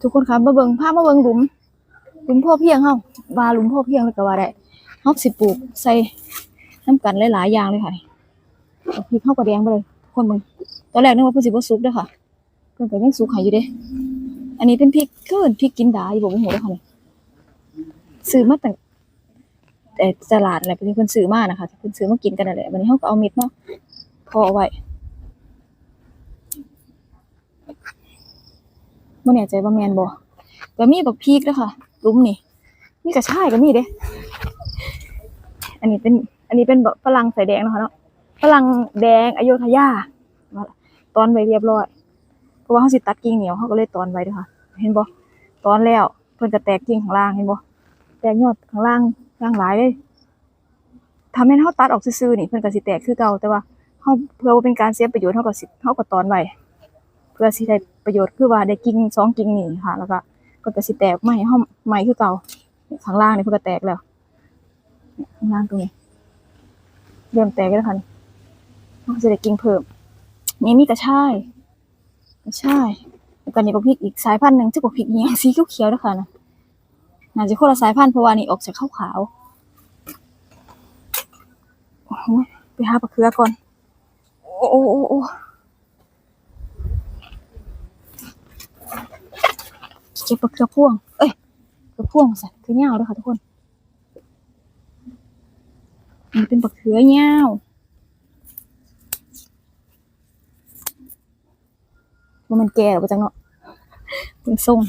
ทุกคนคะมาเบิ่งพามาเบิ่งหลุมหลุมพ่อเพียงเฮาว่าหลุมพ่อเพียงเลยก็ว่าได้เฮาสิปลูกใส่น้ำกันหลายๆอย่างเลยค่ะพริกเฮาก็แดงไปเลยทุกคนเบิ่งตอนแรกนึกว่าเพิ่นสิบ่สุกเด้อค่ะเพิ่นก็ยังสุกให้อยู่เด้อันนี้เป็นพริกเกินพริกกินดาอยู่บ่บ่ฮู้เด้อค่ะนี่ซื้อมาตั้งแต่ตลาดแหละเพิ่นซื้อมานะคะเพิ่นซื้อมากินกันนั่นแหละวันนี้เฮาก็เอาเม็ดมาพอเอาไว้ บ่แน่ใจว่าแมนบ่ก็มีบักพริกด้อค่ะลุ้มนี่มีกระชายก็มีเด้ อันนี้เป็น อันนี้เป็นแบบฝรั่งใส่แดงนะคะเนาะฝรั่งแดงอโยธยาตอนไว้เรียบร้อยเพราะว่าเขาสิตัดกิ่งเหนียวเขาก็เลยตอนไว้ด้วยค่ะ เห็นบ่ตอนแล้วเพิ่นจะแตกกิ่งข้างล่างเห็นบ่แตกยอดข้างล่างล่างหลายเลยถ้าแม่นเฮาตัดออกซื่อๆนี่เพิ่นก็สิแตกคือเก่าแต่ว่าเฮาเพื่อบ่เป็นการเสียประโยชน์เฮาก็สิเฮาก็ตอนไว้เพื่อสิได้ ประโยชน์คือว่าได้กิ่งสองกิ่งนี่ค่ะ แล้วก็ก็จะสิแตกใหม่เฮาใหม่คือเก่าข้างล่างนี่เพิ่นก็แตกแล้วข้างล่างตรงนี้เริ่มแตกแล้วค่ะนี่เฮาก็สิได้กิ่งเพิ่มนี่มีกระชายกระชายแล้วก็นี่บักพริกอีกสายพันธุ์หนึ่งชื่อบักพริกอีหยังสีเขียวๆเด้อค่ะนะน่าจะคนละสายพันธุ์เพราะว่านี่ออกจากขาวๆไปหาบักเขือก่อน โอ้โอ้โอ้โอ้ เก็บบักเขือพ่วง เอ้ยเขือพ่วงสัตว์คือเงาด้วยค่ะทุกคนมันเป็นบักเขือเงาว่ามันแก่หรือเปล่าจังเนาะเป็นส้ม